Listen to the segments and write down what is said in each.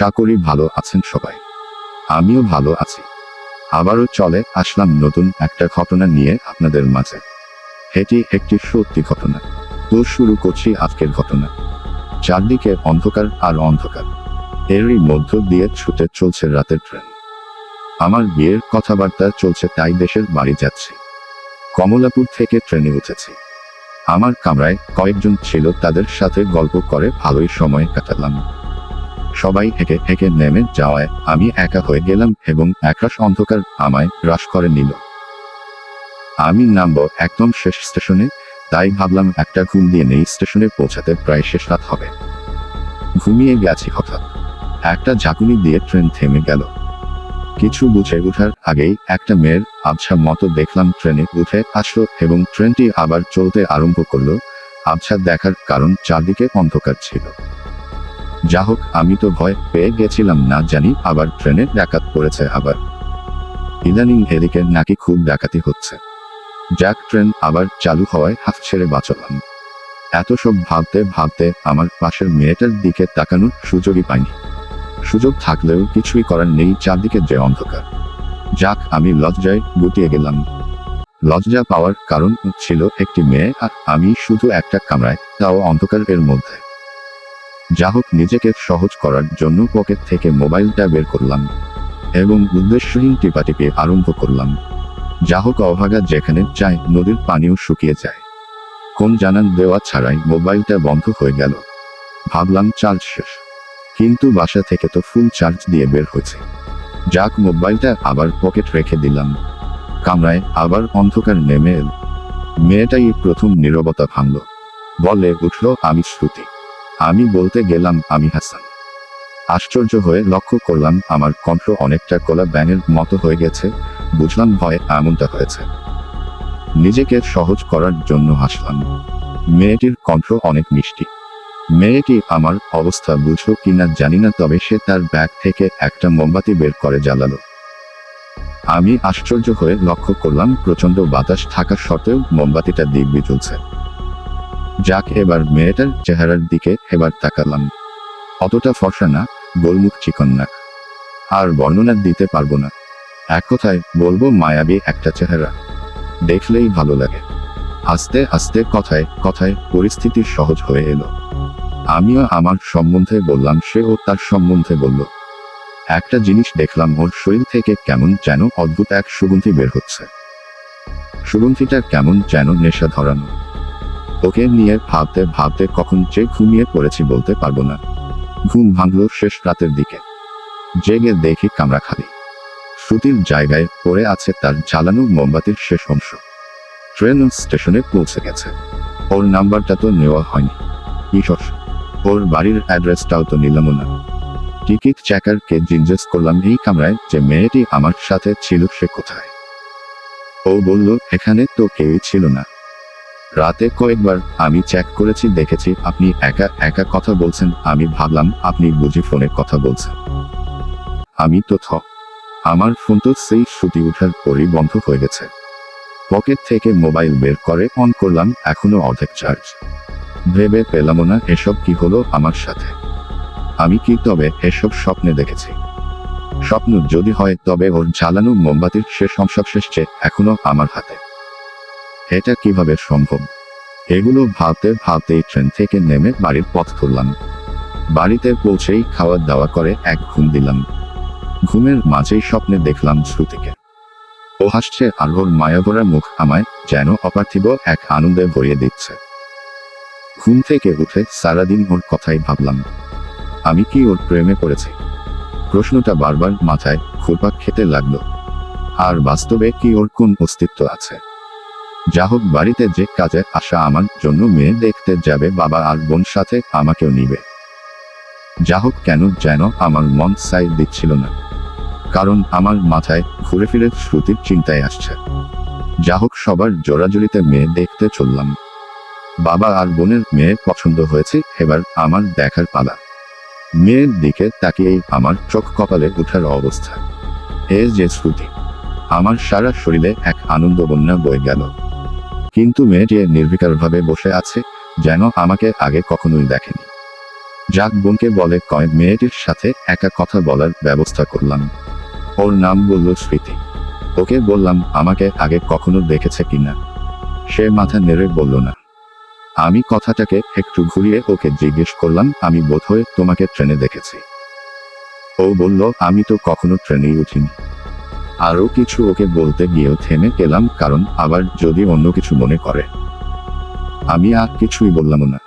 আশা করি ভালো আছেন সবাই। আমিও ভালো আছি। আবারও চলে আসলাম নতুন একটা ঘটনা নিয়ে আপনাদের মাঝে। এটি একটি সত্যি ঘটনা। তো শুরু করছি আজকের ঘটনা। চারদিকে অন্ধকার আর অন্ধকার। এরই মধ্য দিয়ে ছুটে চলছে রাতের ট্রেন। আমার বিয়ের কথাবার্তা চলছে তাই দেশের বাড়ি যাচ্ছি। কমলাপুর থেকে ট্রেনে উঠেছি। আমার কামরায় কয়েকজন ছিল তাদের সাথে গল্প করে ভালোই সময় কাটালাম। সবাই হেঁকে হেঁকে নেমে যাওয়ায় আমি একা হয়ে গেলাম এবং একরাশ অন্ধকার আমায় গ্রাস করে নিল। আমি নামবো একদম শেষ স্টেশনে, তাই ভাবলাম একটা ঘুম দিয়ে নেই, স্টেশনে পৌঁছাতে প্রায় শেষ রাত হবে। ঘুমিয়ে গেছি হঠাৎ। একটা ঝাঁকুনি দিয়ে ট্রেন থেমে গেল। কিছু বুঝে ওঠার আগেই একটা মেয়ের আবছা মতো দেখলাম ট্রেনে উঠে আসলো এবং ট্রেনটি আবার চলতে আরম্ভ করল। আবছা দেখার কারণ চারদিকে অন্ধকার ছিল। যা হোক, আমি তো ভয় পেয়ে গেছিলাম না জানি, আবার ট্রেনে ডাকাত পড়েছে আবার। ইদানিং এদিকে নাকি খুব ডাকাতি হচ্ছে। যাক, ট্রেন আবার চালু হওয়ায় হাত ছেড়ে বাঁচলাম। এত সব ভাবতে ভাবতে আমার পাশের মেয়েটার দিকে তাকানোর সুযোগই পাইনি। সুযোগ থাকলেও কিছুই করার নেই, চারদিকে যে অন্ধকার। যাক, আমি লজ্জায় গুটিয়ে গেলাম। লজ্জা পাওয়ার কারণ ছিল একটি মেয়ে আর আমি শুধু একটা কামরায়, তাও অন্ধকার এর মধ্যে। যা হোক নিজেকে সহজ করার জন্য পকেট থেকে মোবাইলটা বের করলাম এবং উদ্দেশ্যহীন টিপাটিপি আরম্ভ করলাম। যা হোক অভাগা যেখানে চায় নদীর পানিও শুকিয়ে যায়। কোন জানান দেওয়া ছাড়াই মোবাইলটা বন্ধ হয়ে গেল। ভাবলাম চার্জ শেষ। কিন্তু বাসা থেকে তো ফুল চার্জ দিয়ে বের হয়েছে। যাক মোবাইলটা আবার পকেট রেখে দিলাম। কামরায় আবার অন্ধকার নেমে এল। মেয়েটাই প্রথম নীরবতা ভাঙল। বলে উঠল আমি শ্রুতি। আমি বলতে গেলাম, আমি হাসান। আশ্চর্য হয়ে লক্ষ্য করলাম, আমার কণ্ঠ অনেকটা কলা ব্যাঙের মতো হয়ে গেছে। বুঝলাম ভয় এমনটা হয়েছে। নিজেকে সহজ করার জন্য হাসলাম। মেয়েটির কণ্ঠ অনেক মিষ্টি। মেয়েটি আমার অবস্থা বুঝলো কিনা জানি না, তবে সে তার ব্যাগ থেকে একটা মোমবাতি বের করে জ্বালালো। আমি আশ্চর্য হয়ে লক্ষ্য করলাম প্রচণ্ড বাতাস থাকা সত্ত্বেও মোমবাতিটা দিব্যি জ্বলছে। যাক এবার মেয়েটার চেহারার দিকে এবার তাকালাম। অতটা ফর্সা না, গোলমুখ চিকন নাক আর বর্ণনা দিতে পারব না। এক কথায় বলব মায়াবী একটা চেহারা। দেখলেই ভালো লাগে। আস্তে আস্তে কথায় কথায় পরিস্থিতি সহজ হয়ে এলো। আমিও আমার সম্বন্ধে বললাম সে ও তার সম্বন্ধে বলল। একটা জিনিস দেখলাম, ওর শরীর থেকে কেমন যেন অদ্ভুত এক সুগন্ধি বের হচ্ছে। সুগন্ধিটা কেমন যেন নেশা ধরানো। ওকে নিয়ে ভাবতে ভাবতে কখন যে ঘুমিয়ে পড়েছি বলতে পারব না। ঘুম ভাঙলো শেষ রাতের দিকে। জেগে দেখি কামরা খালি। শ্রুতির জায়গায় পড়ে আছে তার জ্বালানো মোমবাতির শেষ অংশ। ট্রেন স্টেশনে পৌঁছে গেছে। ওর নাম্বারটা তো নেওয়া হয়নি। ঈশ্বর ওর বাড়ির অ্যাড্রেসটাও তো নিলাম না। টিকিট চেকারকে জিজ্ঞেস করলাম, এই কামরায় যে মেয়েটি আমার সাথে ছিল সে কোথায়? ও বলল, এখানে তো কেউই ছিল না। রাতে কয়েকবার আমি চেক করেছি, দেখেছি আপনি একা একা কথা বলছেন, আমি ভাবলাম আপনি বুঝি ফোনে কথা বলছেন। আমি তো থ, আমার ফোন তো সেই শ্রুতি উঠার পরই বন্ধ হয়ে গেছে। পকেট থেকে মোবাইল বের করে অন করলাম, এখনও অর্ধেক চার্জ ভেবে পেলাম না এসব কি হলো আমার সাথে। আমি কি তবে এসব স্বপ্নে দেখেছি। স্বপ্ন যদি হয় তবে ওর জ্বালানো মোমবাতির শেষ অংশশেষ যে এখনও আমার হাতে। এটা কীভাবে সম্ভব? এগুলো ভাবতে ভাবতেই ট্রেন থেকে নেমে বাড়ির পথ ধরলাম। বাড়িতে পৌঁছেই খাওয়া দাওয়া করে এক ঘুম দিলাম। ঘুমের মাঝেই স্বপ্নে দেখলাম শ্রুতিকে ও হাসছে আর ওর মায়াভরা মুখ আমায় যেন অপার্থিব এক আনন্দে ভরিয়ে দিচ্ছে। ঘুম থেকে উঠে সারাদিন ওর কথাই ভাবলাম। আমি কি ওর প্রেমে পড়েছি? প্রশ্নটা বারবার মাথায় ঘুরপাক খেতে লাগল। আর বাস্তবে কি ওর কোন অস্তিত্ব আছে? যা হোক বাড়িতে যে কাজে আসা আমার জন্য মেয়ে দেখতে যাবে বাবা আর বোন সাথে আমাকেও নিবে। যা হোক কেন যেন আমার মন সাই দিচ্ছিল না। কারণ আমার মাথায় ঘুরে ফিরে শ্রুতির চিন্তায় আসছে। যা হোক সবার জোরাজুরিতে মেয়ে দেখতে চললাম। বাবা আর বোনের মেয়ে পছন্দ হয়েছে, এবার আমার দেখার পালা। মেয়ের দিকে তাকিয়েই আমার চোখ কপালে উঠার অবস্থা। এ যে শ্রুতি। আমার সারা শরীরে এক আনন্দ বন্যা বয়ে গেল। কিন্তু মেয়েটি নির্বিকারভাবে বসে আছে, যেন আমাকে আগে কখনোই দেখেনি। যাক বোনকে বলে কয়, মেয়েটির সাথে একা কথা বলার ব্যবস্থা করলাম। ওর নাম বলল স্মৃতি। ওকে বললাম, আমাকে আগে কখনো দেখেছে কিনা? সে মাথা নেড়ে বলল, না। আমি কথাটাকে একটু ঘুরিয়ে ওকে জিজ্ঞেস করলাম, আমি বোধহয় তোমাকে ট্রেনে দেখেছি। ও বলল, আমি তো কখনো ট্রেনেই উঠিনি। আরও কিছু ওকে বলতে গিয়েও থেমে গেলাম, কারণ আবার যদি অন্য কিছু মনে করে। আমি আর কিছুই বললাম না।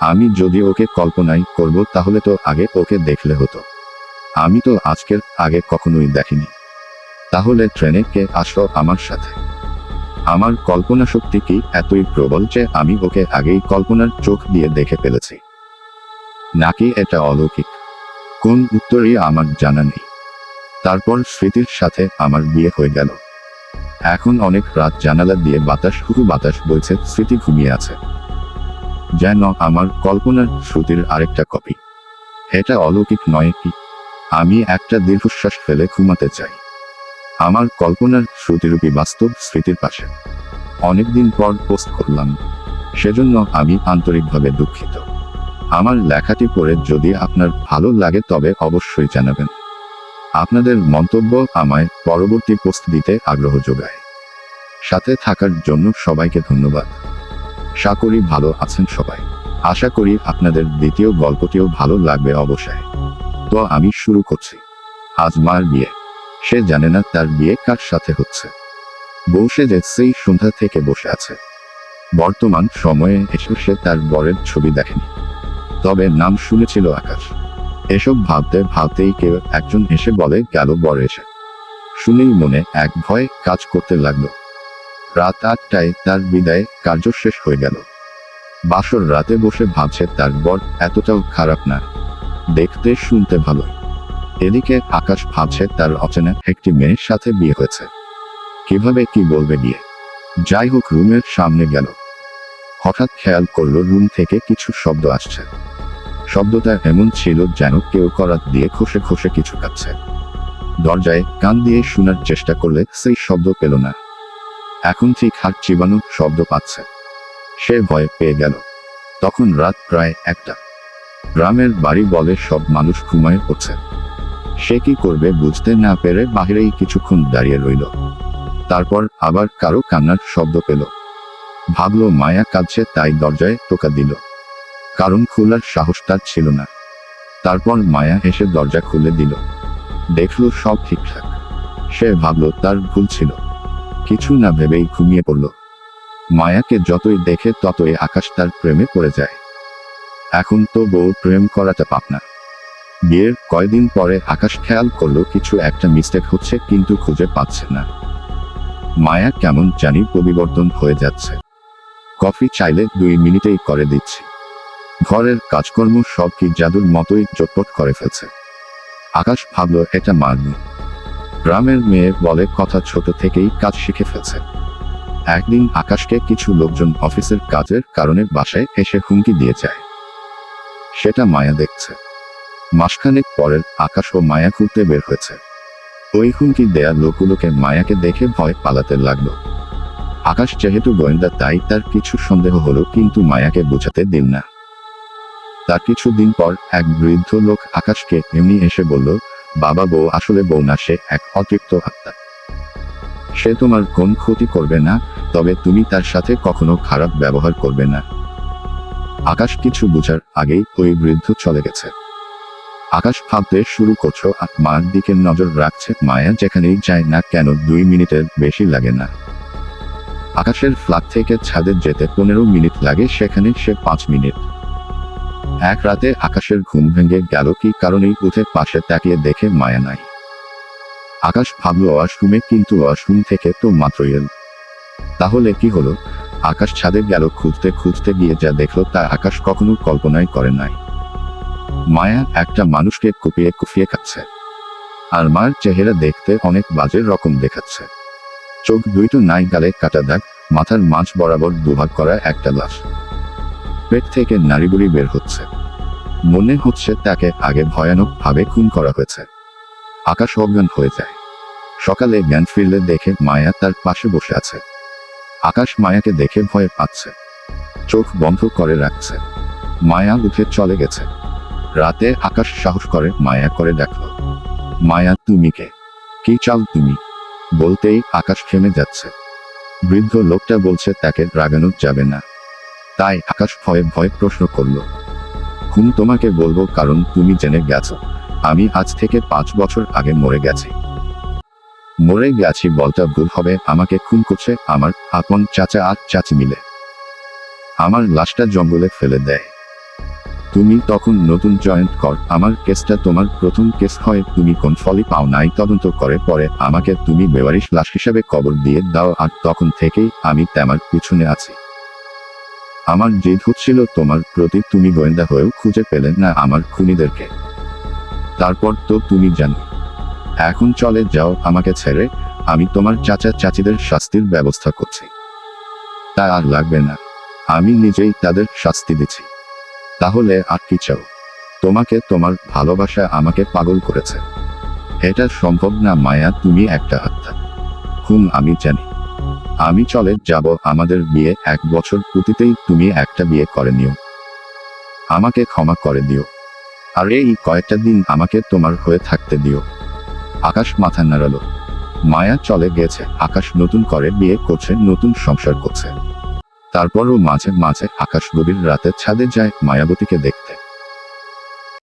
আমি যদি ওকে কল্পনাই করব, তাহলে তো আগে ওকে দেখলে হতো। আমি তো আজকের আগে কখনোই দেখিনি। তাহলে ট্রেনে কে আসলো আমার সাথে? আমার কল্পনা শক্তি কি এতই প্রবল যে আমি ওকে আগেই কল্পনার চোখ দিয়ে দেখে ফেলেছি? নাকি এটা অলৌকিক? কোন উত্তরই আমার জানা নেই। তারপর স্মৃতির সাথে আমার বিয়ে হয়ে গেল। এখন অনেক রাত জানালা দিয়ে বাতাস, হুহু বাতাস বইছে, স্মৃতি ঘুমিয়ে আছে। যেন আমার কল্পনার শ্রুতির আরেকটা কপি। এটা অলৌকিক নয় কি? আমি একটা দীর্ঘশ্বাস ফেলে ঘুমাতে চাই। আমার কল্পনার শ্রুতিরূপী বাস্তব স্মৃতির পাশে। অনেকদিন পর পোস্ট করলাম। সেজন্য আমি আন্তরিকভাবে দুঃখিত। আমার লেখাটি পড়ে যদি আপনার ভালো লাগে তবে অবশ্যই জানাবেন। আপনাদের মন্তব্য আমায় পরবর্তী পোস্ট দিতে আগ্রহ যোগায়। সাথে থাকার জন্য সবাইকে ধন্যবাদ। আশা করি ভালো আছেন সবাই। আশা করি আপনাদের দ্বিতীয় গল্পটিও ভালো লাগবে অবশ্যই। তো আমি শুরু করছি। আজ মার বিয়ে। সে জানে না তার বিয়ে কার সাথে হচ্ছে। বসে যে সেই সন্ধ্যা থেকে বসে আছে। বর্তমান সময়ে এসে সে তার বরের ছবি দেখেনি। তবে নাম শুনেছিল আকাশ। এসব ভাবতে ভাবতেই কেউ একজন এসে বলে, গেল বর এসে। শুনেই মনে এক ভয় কাজ করতে লাগল। রাত আটটায় তার বিদায় কার্য শেষ হয়ে গেল। বাসর রাতে বসে ভাবছে তার বর এতটাও খারাপ না। দেখতে শুনতে ভালো। এদিকে আকাশ ভাবছে তার অচেনা একটি মেয়ের সাথে বিয়ে হয়েছে। কীভাবে কি বলবে গিয়ে? যাই হোক, রুমের সামনে গেল। হঠাৎ খেয়াল করল, রুম থেকে কিছু শব্দ আসছে। শব্দটা এমন ছিল যেন কেউ করাত দিয়ে খসে খসে কিছু কাচ্ছে দরজায় কান দিয়ে শোনার চেষ্টা করলে সেই শব্দ পেল না। এখন ঠিক হাত চিবানোর শব্দ পাচ্ছে। সে ভয় পেয়ে গেল। তখন রাত প্রায় একটা। গ্রামের বাড়ি বলে সব মানুষ ঘুমায় পড়ছে সে কি করবে বুঝতে না পেরে বাহিরেই কিছুক্ষণ দাঁড়িয়ে রইল। তারপর আবার কারও কান্নার শব্দ পেল। ভাবলো মায়া কাঁদছে তাই দরজায় টোকা দিল। কারণ খোলার সাহস তার ছিল না। তারপর মায়া এসে দরজা খুলে দিল। দেখল সব ঠিকঠাক। সে ভাবলো তার ভুল ছিল। কিছু না ভেবেই ঘুমিয়ে পড়ল। মায়াকে যতই দেখে ততই আকাশ তার প্রেমে পড়ে যায়। এখন তো বউ প্রেম করাটা পাপ না বিয়ের কয়দিন পরে আকাশ খেয়াল করল কিছু একটা মিস্টেক হচ্ছে কিন্তু খুঁজে পাচ্ছে না। মায়া কেমন জানি পরিবর্তন হয়ে যাচ্ছে। কফি চাইলে দুই মিনিটেই করে দিচ্ছি। ঘরের কাজকর্ম সব কি জাদুর মতোই চটপট করে ফেলছে। আকাশ ভাবল, এটা মারনি গ্রামের মেয়ে বলে, কথা ছোট থেকেই কাজ শিখে ফেলছে। একদিন আকাশকে কিছু লোকজন অফিসের কাজের কারণে বাসায় এসে হুমকি দিয়ে যায়। সেটা মায়া দেখছে। মাসখানেক পরের আকাশ ও মায়া খুঁড়তে বের হয়েছে। ওই হুমকি দেয়া লোকগুলোকে মায়াকে দেখে ভয় পালাতে লাগল। আকাশ যেহেতু গোয়েন্দা, তাই তার কিছু সন্দেহ হলো, কিন্তু মায়াকে বোঝাতে দিল না। তার কিছুদিন পর এক বৃদ্ধ লোক আকাশকে এমনি এসে বলল, বাবা বউ, আসলে বউ না, সে এক অতৃপ্ত আত্মা। সে তোমার কোন ক্ষতি করবে না, তবে তুমি তার সাথে কখনো খারাপ ব্যবহার করবে না। আকাশ কিছু বুঝার আগেই ওই বৃদ্ধ চলে গেছে। আকাশ ভাবতে শুরু করছ, আর মার দিকে নজর রাখছে মায়া, যেখানেই যায় না কেন দুই মিনিটের বেশি লাগে না। আকাশের ফ্ল্যাট থেকে ছাদে যেতে পনেরো মিনিট লাগে, সেখানে সে পাঁচ মিনিট। এক রাতে আকাশের ঘুম ভেঙে গেল কি কারণেই উঠে পাশে তাকিয়ে দেখে মায়া নাই। আকাশ ভাবল ওয়াশরুমে কিন্তু ওয়াশরুম থেকে তো মাত্রই এল। তাহলে কি হলো? আকাশ ছাদে গেল, খুঁজতে খুঁজতে গিয়ে যা দেখল তা আকাশ কখনো কল্পনাই করে নাই। মায়া একটা মানুষকে কুপিয়ে কুফিয়ে খাচ্ছে। আর মার চেহারা দেখতে অনেক বাজে রকম দেখাচ্ছে। চোখ দুইটো নাই, গালে কাটা দাগ, মাথার মাঝ বরাবর দুভাগ করা একটা লাশ। পেট থেকে নাড়িগুড়ি বের হচ্ছে। মনে হচ্ছে তাকে আগে ভয়ানক ভাবে খুন করা হয়েছে। আকাশ অজ্ঞান হয়ে যায়। সকালে জ্ঞান ফিরলে দেখে মায়া তার পাশে বসে আছে। আকাশ মায়াকে দেখে ভয় পাচ্ছে চোখ বন্ধ করে রাখছে। মায়া উঠে চলে গেছে। রাতে আকাশ সাহস করে মায়া করে দেখল। মায়া, তুমি কে? কি চাও তুমি? বলতেই আকাশ থেমে যাচ্ছে। বৃদ্ধ লোকটা বলছে তাকে রাগানো যাবে না। তাই আকাশ ভয়ে ভয়ে প্রশ্ন করল। খুন তোমাকে বলব কারণ তুমি জেনে গেছো। আমি আজ থেকে পাঁচ বছর আগে মরে গেছি। মরে গেছি বলটা ভুল হবে, আমাকে খুন করছে আমার আপন চাচা আর চাচি মিলে। আমার লাশটা জঙ্গলে ফেলে দেয়। তুমি তখন নতুন জয়েন্ট কর, আমার কেসটা তোমার প্রথম কেস হয়, তুমি কোন ফলই পাও নাই, তদন্ত করে পরে আমাকে তুমি বেওয়ারিশ লাশ হিসেবে কবর দিয়ে দাও, আর তখন থেকেই আমি তেমার পিছনে আছি। আমার জেদ হচ্ছিল তোমার প্রতি তুমি গোয়েন্দা হয়েও খুঁজে পেলে না আমার খুনিদেরকে। তারপর তো তুমি জানো। এখন চলে যাও আমাকে ছেড়ে, আমি তোমার চাচা চাচিদের শাস্তির ব্যবস্থা করছি। তা আর লাগবে না। আমি নিজেই তাদের শাস্তি দিচ্ছি তাহলে আর কি চাও? তোমাকে তোমার ভালোবাসা আমাকে পাগল করেছে। এটা সম্ভব না মায়া, তুমি একটা হত্যা হুম, আমি জানি। আমি চলে যাব আমাদের বিয়ে এক বছর পুতিতেই তুমি একটা বিয়ে করে নিও। আমাকে ক্ষমা করে দিও। আর এই কয়েকটা দিন আমাকে তোমার হয়ে থাকতে দিও। আকাশ মাথা নাড়ালো। মায়া চলে গেছে। আকাশ নতুন করে বিয়ে করছে, নতুন সংসার করছে। তারপরও মাঝে মাঝে আকাশ গভীর রাতে ছাদে যায়, মায়াবতীকে দেখতে।